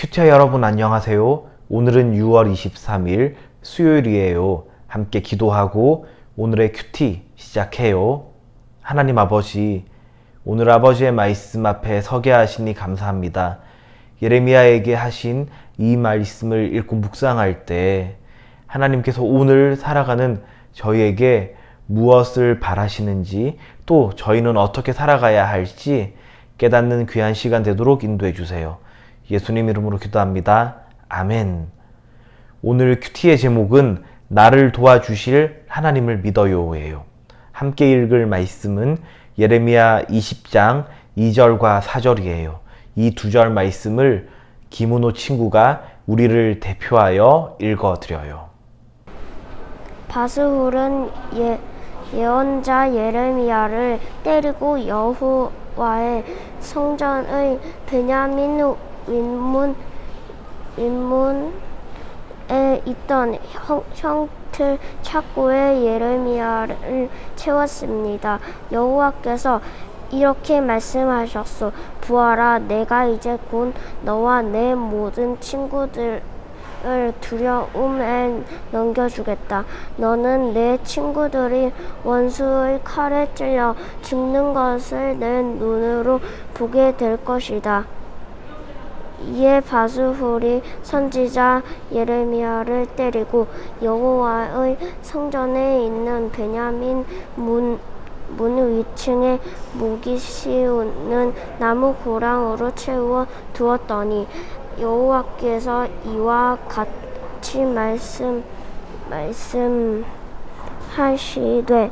큐티어 여러분 안녕하세요. 오늘은 6월 23일 수요일이에요. 함께 기도하고 오늘의 큐티 시작해요. 하나님 아버지, 오늘 아버지의 말씀 앞에 서게 하시니 감사합니다. 예레미야에게 하신 이 말씀을 읽고 묵상할 때 하나님께서 오늘 살아가는 저희에게 무엇을 바라시는지 또 저희는 어떻게 살아가야 할지 깨닫는 귀한 시간 되도록 인도해 주세요. 예수님 이름으로 기도합니다. 아멘. 오늘 큐티의 제목은 나를 도와주실 하나님을 믿어요예요. 함께 읽을 말씀은 예레미야 20장 2절과 4절이에요. 이 두 절 말씀을 김은호 친구가 우리를 대표하여 읽어 드려요. 바스훌은 예, 예언자 예레미야를 때리고 여호와의 성전의 베냐민 윗문 윗문에 있던 형, 형틀 창고에 예레미야를 채웠습니다. 여호와께서 이렇게 말씀하셨소. 부하라, 내가 이제 곧 너와 내 모든 친구들 을 두려움에 넘겨주겠다. 너는 내 친구들이 원수의 칼에 찔려 죽는 것을 내 눈으로 보게 될 것이다. 이에 바스훌이 선지자 예레미야를 때리고 여호와의 성전에 있는 베냐민 문, 문 위층에 무기 씌우는 나무 고랑으로 채워 두었더니 여호와께서 이와 같이 말씀 말씀하시되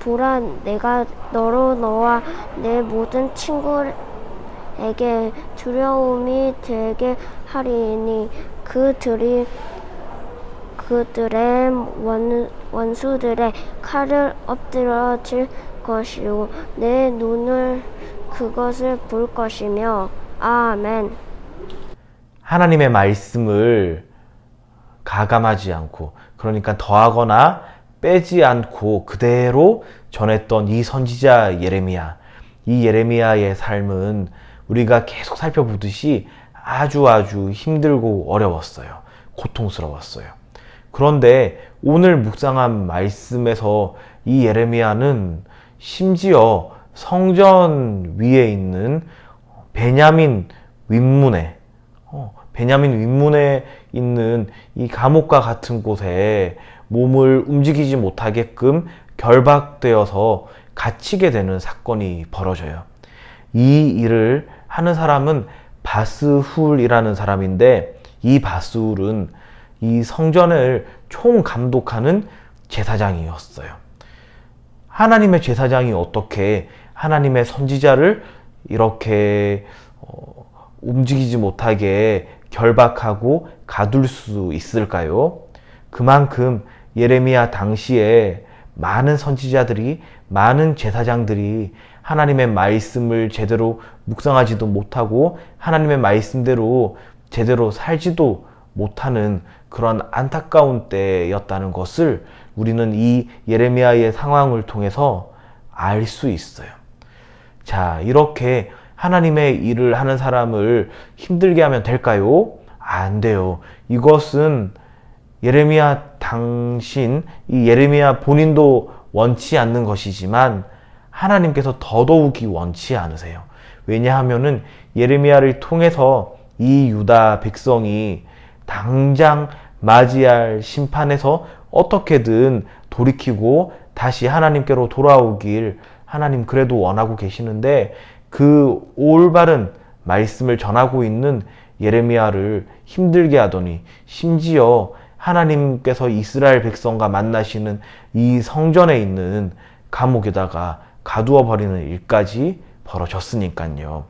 보라 내가 너로 너와 내 모든 친구 에게 두려움이 되게 하리니 그들이 그들의 원, 원수들의 칼을 엎드러질 것이요. 내 눈을 그것을 볼 것이며. 아멘. 하나님의 말씀을 가감하지 않고 그러니까 더하거나 빼지 않고 그대로 전했던 이 선지자 예레미야. 이 예레미야의 삶은 우리가 계속 살펴보듯이 아주 아주 힘들고 어려웠어요. 고통스러웠어요. 그런데 오늘 묵상한 말씀에서 이 예레미야는 심지어 성전 위에 있는 베냐민 윗문에 어, 베냐민 윗문에 있는 이 감옥과 같은 곳에 몸을 움직이지 못하게끔 결박되어서 갇히게 되는 사건이 벌어져요. 이 일을 하는 사람은 바스훌이라는 사람인데 이 바스훌은 이 성전을 총 감독하는 제사장이었어요. 하나님의 제사장이 어떻게 하나님의 선지자를 이렇게 어, 움직이지 못하게 결박하고 가둘 수 있을까요? 그만큼 예레미야 당시에 많은 선지자들이 많은 제사장들이 하나님의 말씀을 제대로 묵상하지도 못하고 하나님의 말씀대로 제대로 살지도 못하는 그런 안타까운 때였다는 것을 우리는 이 예레미야의 상황을 통해서 알 수 있어요. 자, 이렇게 하나님의 일을 하는 사람을 힘들게 하면 될까요? 안 돼요. 이것은 예레미야 당신, 이 예레미야 본인도 원치 않는 것이지만 하나님께서 더더욱이 원치 않으세요. 왜냐하면은 예레미야를 통해서 이 유다 백성이 당장 맞이할 심판에서 어떻게든 돌이키고 다시 하나님께로 돌아오길 하나님 그래도 원하고 계시는데 그 올바른 말씀을 전하고 있는 예레미야를 힘들게 하더니 심지어 하나님께서 이스라엘 백성과 만나시는 이 성전에 있는 감옥에다가 가두어 버리는 일까지 벌어졌으니까요.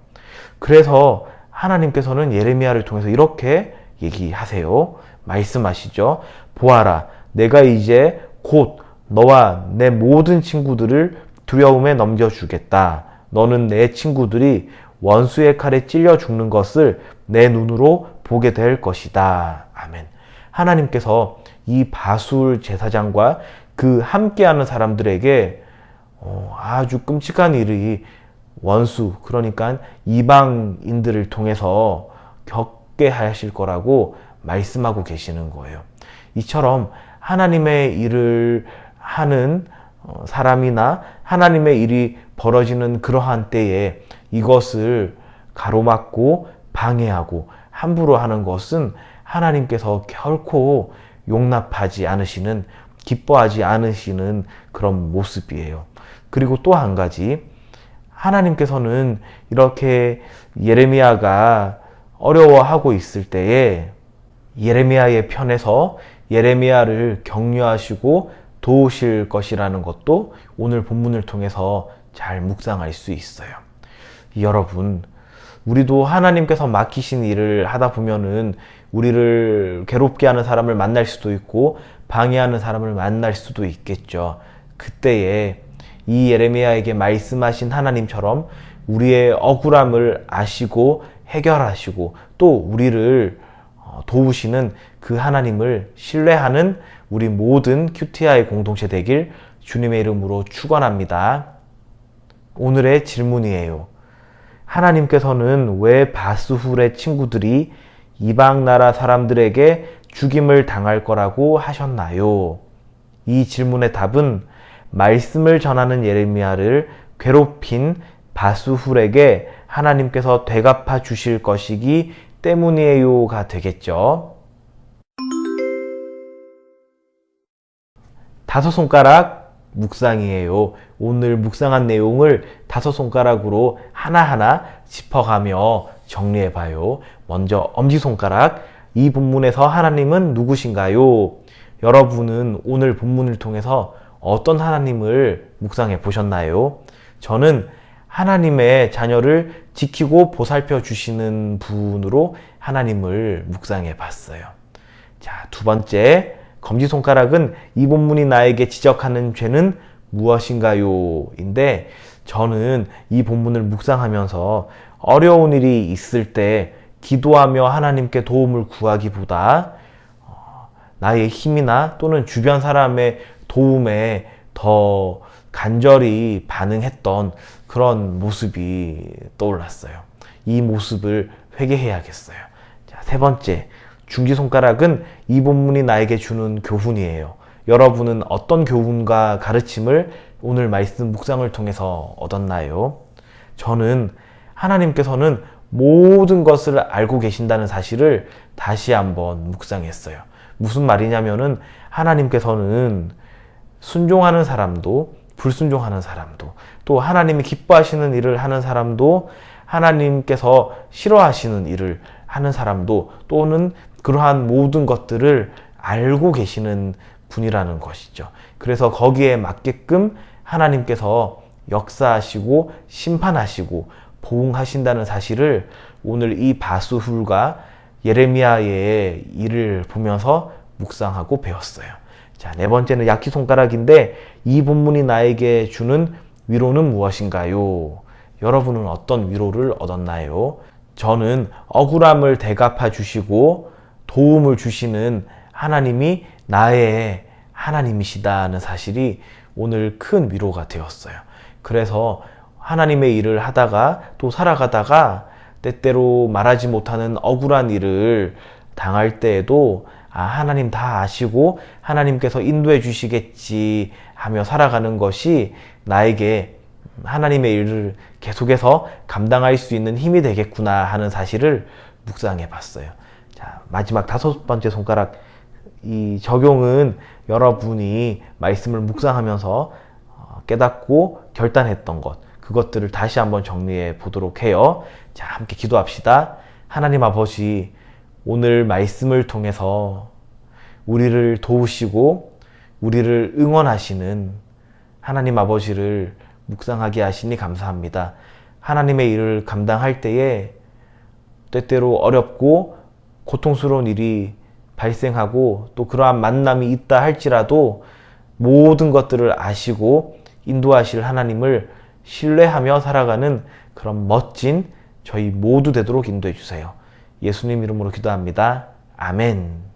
그래서 하나님께서는 예레미야를 통해서 이렇게 얘기하세요. 말씀하시죠. 보아라, 내가 이제 곧 너와 내 모든 친구들을 두려움에 넘겨주겠다. 너는 내 친구들이 원수의 칼에 찔려 죽는 것을 내 눈으로 보게 될 것이다. 아멘. 하나님께서 이 바술 제사장과 그 함께하는 사람들에게 어, 아주 끔찍한 일이 원수, 그러니까 이방인들을 통해서 겪, 겪게 하실 거라고 말씀하고 계시는 거예요. 이처럼 하나님의 일을 하는 어, 사람이나 하나님의 일이 벌어지는 그러한 때에 이것을 가로막고 방해하고 함부로 하는 것은 하나님께서 결코 용납하지 않으시는 기뻐하지 않으시는 그런 모습이에요. 그리고 또 한 가지 하나님께서는 이렇게 예레미야가 어려워하고 있을 때에 예레미야의 편에서 예레미야를 격려하시고 도우실 것이라는 것도 오늘 본문을 통해서 잘 묵상할 수 있어요. 여러분, 우리도 하나님께서 맡기신 일을 하다 보면은 우리를 괴롭게 하는 사람을 만날 수도 있고 방해하는 사람을 만날 수도 있겠죠. 그때에 이 예레미야에게 말씀하신 하나님처럼 우리의 억울함을 아시고 해결하시고 또 우리를 어, 도우시는 그 하나님을 신뢰하는 우리 모든 큐티아의 공동체 되길 주님의 이름으로 축원합니다. 오늘의 질문이에요. 하나님께서는 왜 바스훌의 친구들이 이방 나라 사람들에게 죽임을 당할 거라고 하셨나요? 이 질문의 답은 말씀을 전하는 예레미야를 괴롭힌 바스훌에게 하나님께서 되갚아 주실 것이기 때문이에요가 되겠죠. 다섯 손가락 묵상이에요. 오늘 묵상한 내용을 다섯 손가락으로 하나하나 짚어가며 정리해 봐요. 먼저 엄지손가락. 이 본문에서 하나님은 누구신가요? 여러분은 오늘 본문을 통해서 어떤 하나님을 묵상해 보셨나요? 저는 하나님의 자녀를 지키고 보살펴 주시는 분으로 하나님을 묵상해 봤어요. 자, 두 번째, 검지손가락은 이 본문이 나에게 지적하는 죄는 무엇인가요? 인데 저는 이 본문을 묵상하면서 어려운 일이 있을 때 기도하며 하나님께 도움을 구하기보다 어, 나의 힘이나 또는 주변 사람의 도움에 더 간절히 반응했던 그런 모습이 떠올랐어요. 이 모습을 회개해야겠어요. 자, 세 번째, 중지 손가락은 이 본문이 나에게 주는 교훈이에요. 여러분은 어떤 교훈과 가르침을 오늘 말씀 묵상을 통해서 얻었나요? 저는 하나님께서는 모든 것을 알고 계신다는 사실을 다시 한번 묵상했어요. 무슨 말이냐면은 하나님께서는 순종하는 사람도 불순종하는 사람도 또 하나님이 기뻐하시는 일을 하는 사람도 하나님께서 싫어하시는 일을 하는 사람도 또는 그러한 모든 것들을 알고 계시는 분이라는 것이죠. 그래서 거기에 맞게끔 하나님께서 역사하시고 심판하시고 보응하신다는 사실을 오늘 이 바수훌과 예레미야의 일을 보면서 묵상하고 배웠어요. 자, 네 번째는 약기 손가락인데 이 본문이 나에게 주는 위로는 무엇인가요? 여러분은 어떤 위로를 얻었나요? 저는 억울함을 대갚아 주시고 도움을 주시는 하나님이 나의 하나님이시다는 사실이 오늘 큰 위로가 되었어요. 그래서 하나님의 일을 하다가 또 살아가다가 때때로 말하지 못하는 억울한 일을 당할 때에도 아, 하나님 다 아시고 하나님께서 인도해 주시겠지 하며 살아가는 것이 나에게 하나님의 일을 계속해서 감당할 수 있는 힘이 되겠구나 하는 사실을 묵상해 봤어요. 자, 마지막 다섯 번째 손가락 이 적용은 여러분이 말씀을 묵상하면서 어, 깨닫고 결단했던 것, 그것들을 다시 한번 정리해 보도록 해요. 자, 함께 기도합시다. 하나님 아버지, 오늘 말씀을 통해서 우리를 도우시고 우리를 응원하시는 하나님 아버지를 묵상하게 하시니 감사합니다. 하나님의 일을 감당할 때에 때때로 어렵고 고통스러운 일이 발생하고 또 그러한 만남이 있다 할지라도 모든 것들을 아시고 인도하실 하나님을 신뢰하며 살아가는 그런 멋진 저희 모두 되도록 인도해 주세요. 예수님 이름으로 기도합니다. 아멘.